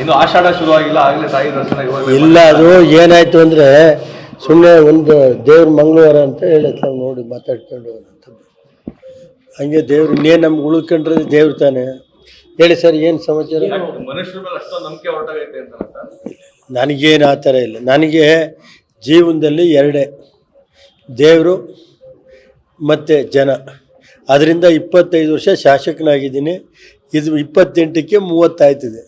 ಇನ್ನು ಆಷಾಢ ಶುರು ಆಗಿಲ್ಲ ಆಗಲೇ ತಾಯಿ ದರ್ಶನ ಇವಾಗ ಇಲ್ಲ ಅದು ಏನಾಯ್ತು ಅಂದ್ರೆ ಸುಮ್ಮನೆ ಒಂದು ದೇವ್ರ ಮಂಗಳವಾರ ಅಂತ ಹೇಳಿ ನಾವು ನೋಡಿ ಮಾತಾಡ್ಕೊಂಡು ಅಂತ ಹಂಗೆ ದೇವ್ರು ಇನ್ನೇನು ನಮ್ಗೆ ಉಳ್ಕೊಂಡ್ರೆ ದೇವ್ರು ತಾನೆ. ಹೇಳಿ ಸರ್ ಏನು ಸಮಾಚಾರ? ಮನುಷ್ಯರ ಮೇಲೆ ಅಷ್ಟೊಂದು ನಂಬಿಕೆ ಹೊರಟಾಗೈತೆ ಅಂತ ನನಗೇನು ಆ ಥರ ಇಲ್ಲ. ನನಗೆ ಜೀವನದಲ್ಲಿ ಎರಡೇ. ದೇವರು ಮತ್ತು ಜನ. ಅದರಿಂದ ಇಪ್ಪತ್ತೈದು ವರ್ಷ ಶಾಸಕನಾಗಿದ್ದೀನಿ. ಇದು ಇಪ್ಪತ್ತೆಂಟಕ್ಕೆ ಮೂವತ್ತಾಯ್ತಿದೆ.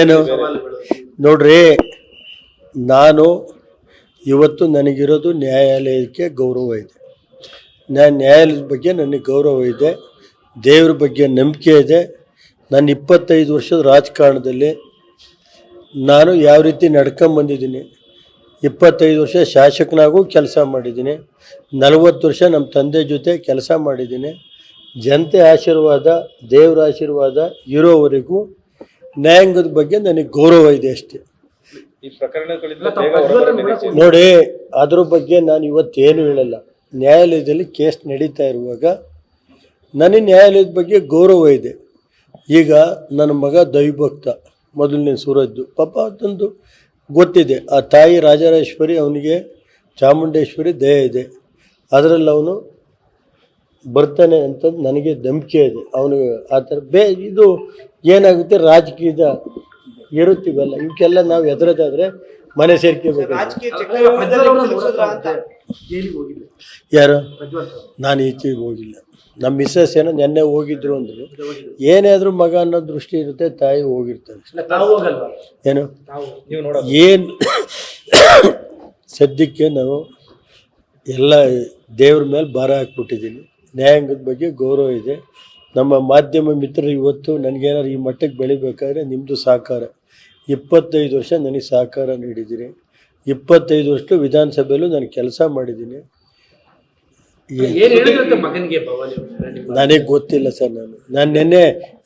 ಏನು? ನೋಡ್ರಿ ನಾನು ಇವತ್ತು ನನಗಿರೋದು ನ್ಯಾಯಾಲಯಕ್ಕೆ ಗೌರವ ಇದೆ. ನಾನು ನ್ಯಾಯಾಲಯದ ಬಗ್ಗೆ ನನಗೆ ಗೌರವ ಇದೆ ದೇವ್ರ ಬಗ್ಗೆ ನಂಬಿಕೆ ಇದೆ. ನನ್ನ ಇಪ್ಪತ್ತೈದು ವರ್ಷದ ರಾಜಕಾರಣದಲ್ಲಿ ನಾನು ಯಾವ ರೀತಿ ನಡ್ಕೊಂಬಂದಿದ್ದೀನಿ ಇಪ್ಪತ್ತೈದು ವರ್ಷ ಶಾಸಕನಾಗೂ ಕೆಲಸ ಮಾಡಿದ್ದೀನಿ ನಲವತ್ತು ವರ್ಷ ನಮ್ಮ ತಂದೆ ಜೊತೆ ಕೆಲಸ ಮಾಡಿದ್ದೀನಿ ಜನತೆ ಆಶೀರ್ವಾದ ದೇವರ ಆಶೀರ್ವಾದ ಇರೋವರೆಗೂ ನ್ಯಾಯಾಂಗದ ಬಗ್ಗೆ ನನಗೆ ಗೌರವ ಇದೆ ಅಷ್ಟೇ. ನೋಡಿ ಅದ್ರ ಬಗ್ಗೆ ನಾನು ಇವತ್ತೇನು ಹೇಳಲ್ಲ. ನ್ಯಾಯಾಲಯದಲ್ಲಿ ಕೇಸ್ ನಡೀತಾ ಇರುವಾಗ ನನಗೆ ನ್ಯಾಯಾಲಯದ ಬಗ್ಗೆ ಗೌರವ ಇದೆ. ಈಗ ನನ್ನ ಮಗ ದೈವಭಕ್ತ ಮೊದಲನೇ ಸೂರಜ್ದು. ಪಾಪ ಅದೊಂದು ಗೊತ್ತಿದೆ. ಆ ತಾಯಿ ರಾಜರಾಜೇಶ್ವರಿ ಅವನಿಗೆ ಚಾಮುಂಡೇಶ್ವರಿ ದಯ ಇದೆ. ಅದರಲ್ಲಿ ಅವನು ಬರ್ತಾನೆ ಅಂತ ನನಗೆ ನಂಬಿಕೆ ಇದೆ. ಅವನು ಆ ಥರ ಬೇ ಇದು ಏನಾಗುತ್ತೆ? ರಾಜಕೀಯದ ಇರುತ್ತೀವಲ್ಲ ಇವಕ್ಕೆಲ್ಲ ನಾವು ಎದುರದಾದ್ರೆ ಮನೆ ಸೇರ್ಕೋಬೇಕು ಯಾರು? ನಾನು ಈಚೆಗೆ ಹೋಗಿಲ್ಲ. ನಮ್ಮ ಮಿಸ್ಸಸ್ ಏನೋ ನೆನ್ನೆ ಹೋಗಿದ್ರು ಅಂದರು. ಏನೇ ಆದರೂ ಮಗ ಅನ್ನೋ ದೃಷ್ಟಿ ಇರುತ್ತೆ ತಾಯಿ ಹೋಗಿರ್ತಾರೆ. ಏನು? ನೀವು ನೋಡೋದು. ಏನು? ಸದ್ಯಕ್ಕೆ ನಾವು ಎಲ್ಲ ದೇವ್ರ ಮೇಲೆ ಭಾರ ಹಾಕ್ಬಿಟ್ಟಿದ್ದೀನಿ. ನ್ಯಾಯಾಂಗದ ಬಗ್ಗೆ ಗೌರವ ಇದೆ. ನಮ್ಮ ಮಾಧ್ಯಮ ಮಿತ್ರರು ಇವತ್ತು ನನಗೇನಾದ್ರು ಈ ಮಟ್ಟಕ್ಕೆ ಬೆಳಿಬೇಕಾದ್ರೆ ನಿಮ್ಮದು ಸಹಕಾರ. ಇಪ್ಪತ್ತೈದು ವರ್ಷ ನನಗೆ ಸಹಕಾರ ನೀಡಿದ್ದೀರಿ ಇಪ್ಪತ್ತೈದು ವರ್ಷ ವಿಧಾನಸಭೆಯಲ್ಲೂ ನಾನು ಕೆಲಸ ಮಾಡಿದ್ದೀನಿ? ನನಗೆ ಗೊತ್ತಿಲ್ಲ ಸರ್ ನಾನು. ನಾನು ನಿನ್ನೆ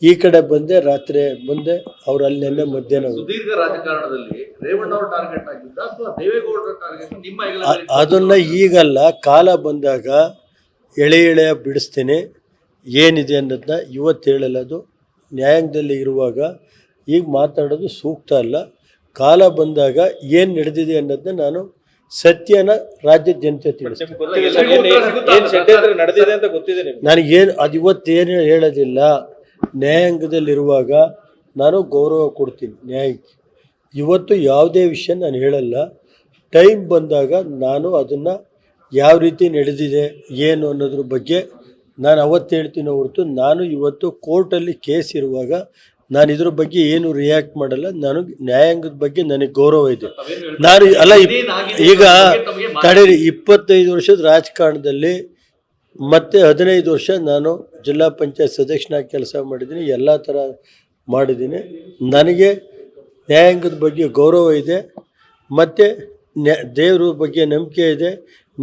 ಈ ಕಡೆ ಬಂದೆ ರಾತ್ರಿ ಮುಂದೆ ಅವ್ರು ಅಲ್ಲಿ ನಿನ್ನೆ ಮಧ್ಯಾಹ್ನ ಅದನ್ನ ಈಗಲ್ಲ ಕಾಲ ಬಂದಾಗ ಎಳೆ ಎಳೆಯ ಬಿಡಿಸ್ತೇನೆ, ಏನಿದೆ ಅನ್ನೋದನ್ನ ಇವತ್ತು ಹೇಳಲ್ಲ ಅದು. ನ್ಯಾಯಾಂಗದಲ್ಲಿ ಇರುವಾಗ ಈಗ ಮಾತಾಡೋದು ಸೂಕ್ತ ಅಲ್ಲ. ಕಾಲ ಬಂದಾಗ ಏನು ನಡೆದಿದೆ ಅನ್ನೋದನ್ನ ನಾನು ಸತ್ಯನ ರಾಜ್ಯ ಜನತೆ ನನಗೇನು ಅದು ಇವತ್ತೇನು ಹೇಳೋದಿಲ್ಲ. ನ್ಯಾಯಾಂಗದಲ್ಲಿರುವಾಗ ನಾನು ಗೌರವ ಕೊಡ್ತೀನಿ ನ್ಯಾಯಕ್ಕೆ. ಇವತ್ತು ಯಾವುದೇ ವಿಷಯ ನಾನು ಹೇಳಲ್ಲ. ಟೈಮ್ ಬಂದಾಗ ನಾನು ಅದನ್ನು ಯಾವ ರೀತಿ ನಡೆದಿದೆ, ಏನು ಅನ್ನೋದ್ರ ಬಗ್ಗೆ ನಾನು ಅವತ್ತು ಹೇಳ್ತೀನಿ ಹೊರತು ನಾನು ಇವತ್ತು ಕೋರ್ಟಲ್ಲಿ ಕೇಸ್ ಇರುವಾಗ ನಾನು ಇದ್ರ ಬಗ್ಗೆ ಏನು ರಿಯಾಕ್ಟ್ ಮಾಡಲ್ಲ. ನಾನು ನ್ಯಾಯಾಂಗದ ಬಗ್ಗೆ ನನಗೆ ಗೌರವ ಇದೆ. ನಾನು ಅಲ್ಲ ಈಗ ತಡೀರಿ, ಇಪ್ಪತ್ತೈದು ವರ್ಷದ ರಾಜಕಾರಣದಲ್ಲಿ ಮತ್ತೆ ಹದಿನೈದು ವರ್ಷ ನಾನು ಜಿಲ್ಲಾ ಪಂಚಾಯತ್ ಸದಸ್ಯನಾಗಿ ಕೆಲಸ ಮಾಡಿದ್ದೀನಿ, ಎಲ್ಲ ಥರ ಮಾಡಿದ್ದೀನಿ. ನನಗೆ ನ್ಯಾಯಾಂಗದ ಬಗ್ಗೆ ಗೌರವ ಇದೆ, ಮತ್ತು ನ್ಯಾ ದೇವ್ರ ಬಗ್ಗೆ ನಂಬಿಕೆ ಇದೆ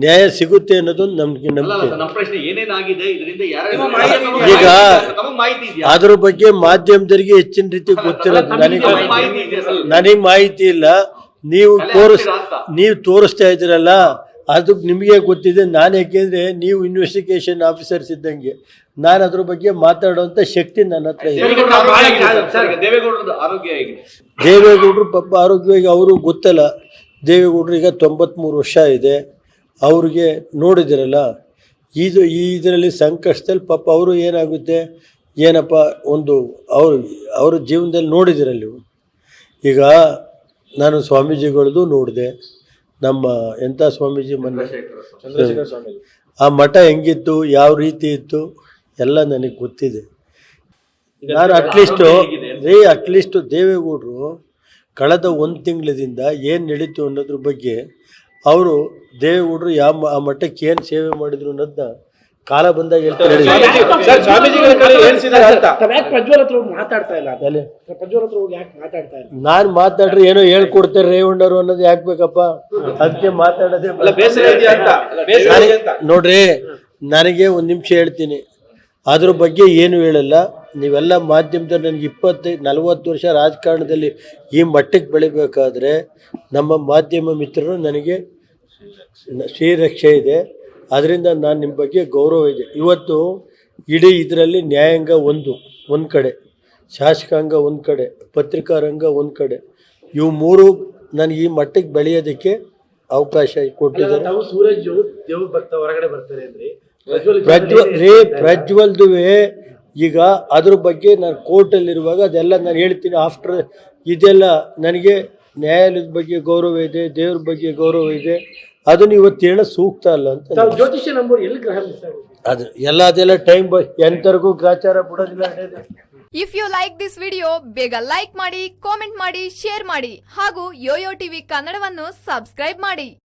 ನ್ಯಾಯ ಸಿಗುತ್ತೆ ಅನ್ನೋದು ನಮಗೆ ನಂಬಿಕೆ. ನಮ್ಮ ಪ್ರಶ್ನೆ ಏನೇನಾಗಿದೆ ಇದರಿಂದ ಈಗ ನಮಗೆ ಮಾಹಿತಿ ಇದೆಯಾ? ಅದ್ರ ಬಗ್ಗೆ ಮಾಧ್ಯಮದವರಿಗೆ ಹೆಚ್ಚಿನ ರೀತಿ ಗೊತ್ತಿರೋದು. ನನಗೆ ನನಗೆ ಮಾಹಿತಿ ಇಲ್ಲ. ನೀವು ತೋರಿಸ್ ನೀವು ತೋರಿಸ್ತಾ ಇದ್ದೀರಲ್ಲ ಅದಕ್ಕೆ ನಿಮಗೆ ಗೊತ್ತಿದೆ. ನಾನು ಯಾಕೆಂದ್ರೆ ನೀವು ಇನ್ವೆಸ್ಟಿಗೇಷನ್ ಆಫೀಸರ್ಸ್ ಇದ್ದಂಗೆ. ನಾನು ಅದ್ರ ಬಗ್ಗೆ ಮಾತಾಡುವಂಥ ಶಕ್ತಿ ನನ್ನ ಹತ್ರ ಇದೆ. ದೇವೇಗೌಡರ ಸರ್? ಈಗ ಆರೋಗ್ಯ ಹೇಗಿದೆ? ದೇವೇಗೌಡರು ಪಾಪ ಆರೋಗ್ಯವಾಗಿ ಅವರು ಗೊತ್ತಲ್ಲ. ದೇವೇಗೌಡರು ಈಗ ತೊಂಬತ್ತ್ಮೂರು ವರ್ಷ ಇದೆ. ಅವ್ರಿಗೆ ನೋಡಿದಿರಲ್ಲ ಇದು ಈ ಇದರಲ್ಲಿ ಸಂಕಷ್ಟದಲ್ಲಿ ಪಾಪ ಅವರು ಏನಾಗುತ್ತೆ? ಏನಪ್ಪ ಒಂದು ಅವರು ಅವ್ರ ಜೀವನದಲ್ಲಿ ನೋಡಿದಿರಲ್ಲ ನೀವು ಈಗ ನಾನು ಸ್ವಾಮೀಜಿಗಳದ್ದು ನೋಡಿದೆ. ನಮ್ಮ ಎಂಥ ಸ್ವಾಮೀಜಿ ಮೊನ್ನೆ ಆ ಮಠ ಹೆಂಗಿತ್ತು ಯಾವ ರೀತಿ ಇತ್ತು ಎಲ್ಲ ನನಗೆ ಗೊತ್ತಿದೆ. ನಾನು ಅಟ್ಲೀಸ್ಟು ರೀ ಅಟ್ಲೀಸ್ಟು ದೇವೇಗೌಡರು ಕಳೆದ ಒಂದು ತಿಂಗಳದಿಂದ ಏನು ನಡೀತು ಅನ್ನೋದ್ರ ಬಗ್ಗೆ ಅವರು ದೇವೇಗೌಡರು ಯಾವ ಆ ಮಟ್ಟಕ್ಕೆ ಏನು ಸೇವೆ ಮಾಡಿದ್ರು ಅನ್ನೋದನ್ನ ಕಾಲ ಬಂದಾಗ ಹೇಳ್ತಾರೆ ಸರ್ ಸ್ವಾಮೀಜಿಗಳ ಕಡೆ ಏನ್ಸಿದ್ದಾರೆ ಅಂತ? ತಾವ್ ಪ್ರಜ್ವಲ್ ಹತ್ರ ಹೋಗಿ ಮಾತಾಡ್ತಾ ಇಲ್ಲ? ಎಲ್ಲಿ? ಪ್ರಜ್ವಲ್ ಹತ್ರ ಹೋಗಿ ಯಾಕೆ ಮಾತಾಡ್ತಾ ಇಲ್ಲ? ನಾನು ಮಾತಾಡ್ರಿ ಏನೋ ಹೇಳ್ಕೊಡ್ತಾರೆ ರೇವಣ್ಣರು ಅನ್ನೋದು ಯಾಕೆ ಬೇಕಪ್ಪ? ಅದಕ್ಕೆ ಮಾತಾಡೋದೇ ಅಲ್ಲ ಬೇಸರ ಇದೆಯಾ ಅಂತ? ಬೇಸರ ನನಗೆ ಅಂತ? ನೋಡ್ರಿ ನನಗೆ ಒಂದು ನಿಮಿಷ ಹೇಳ್ತೀನಿ. ಅದ್ರ ಬಗ್ಗೆ ಏನು ಹೇಳಲ್ಲ. ನೀವೆಲ್ಲ ಮಾಧ್ಯಮದಲ್ಲಿ ನನಗೆ ಇಪ್ಪತ್ತೈದು ನಲವತ್ತು ವರ್ಷ ರಾಜಕಾರಣದಲ್ಲಿ ಈ ಮಟ್ಟಕ್ಕೆ ಬೆಳಿಬೇಕಾದ್ರೆ ನಮ್ಮ ಮಾಧ್ಯಮ ಮಿತ್ರರು ನನಗೆ ಶ್ರೀರಕ್ಷೆ ಇದೆ. ಅದರಿಂದ ನಾನು ನಿಮ್ಮ ಬಗ್ಗೆ ಗೌರವ ಇದೆ. ಇವತ್ತು ಇಡೀ ಇದರಲ್ಲಿ ನ್ಯಾಯಾಂಗ ಒಂದು ಒಂದು ಕಡೆ ಶಾಸಕಾಂಗ ಒಂದು ಕಡೆ ಪತ್ರಿಕಾ ರಂಗ ಒಂದು ಕಡೆ. ಇವು ಮೂರು ನನಗೆ ಈ ಮಟ್ಟಕ್ಕೆ ಬೆಳೆಯೋದಕ್ಕೆ ಅವಕಾಶ ಕೊಟ್ಟಿದ್ದಾರೆ. ಹೊರಗಡೆ ಬರ್ತಾರೆ ಪ್ರಜ್ವಲ್ ರೇ ಪ್ರಜ್ವಲ್ದುವೆ ಈಗ ಅದ್ರ ಬಗ್ಗೆ ನಾನು ಕೋರ್ಟಲ್ಲಿರುವಾಗ ಅದೆಲ್ಲ ನಾನು ಹೇಳ್ತೀನಿ ಆಫ್ಟರ್ ಇದೆಲ್ಲ ನನಗೆ ನ್ಯಾಯಾಲಯದ ಬಗ್ಗೆ ಗೌರವ ಇದೆ ದೇವ್ರ ಬಗ್ಗೆ ಗೌರವ ಇದೆ. ಅದನ್ನು ಇವತ್ತು ಹೇಳ ಸೂಕ್ತ ಅಲ್ಲ ಅಂತ ತಾವು ಜ್ಯೋತಿಷ್ಯ ನಂಬರ್ ಎಲ್ಲಿ ಗ್ರಹ ಅದು ಎಲ್ಲ ಅದೆಲ್ಲ ಟೈಮ್ ಬೈ ಎಂತರಿಗೂ ಗ್ರಾಚಾರ ಬಿಡೋದಿಲ್ಲ. If you like this video ಬೇಗ ಲೈಕ್ ಮಾಡಿ ಕಾಮೆಂಟ್ ಮಾಡಿ ಶೇರ್ ಮಾಡಿ ಹಾಗೂ ಯೋಯೋ ಟಿವಿ ಕನ್ನಡವನ್ನು ಸಬ್ಸ್ಕ್ರೈಬ್ ಮಾಡಿ.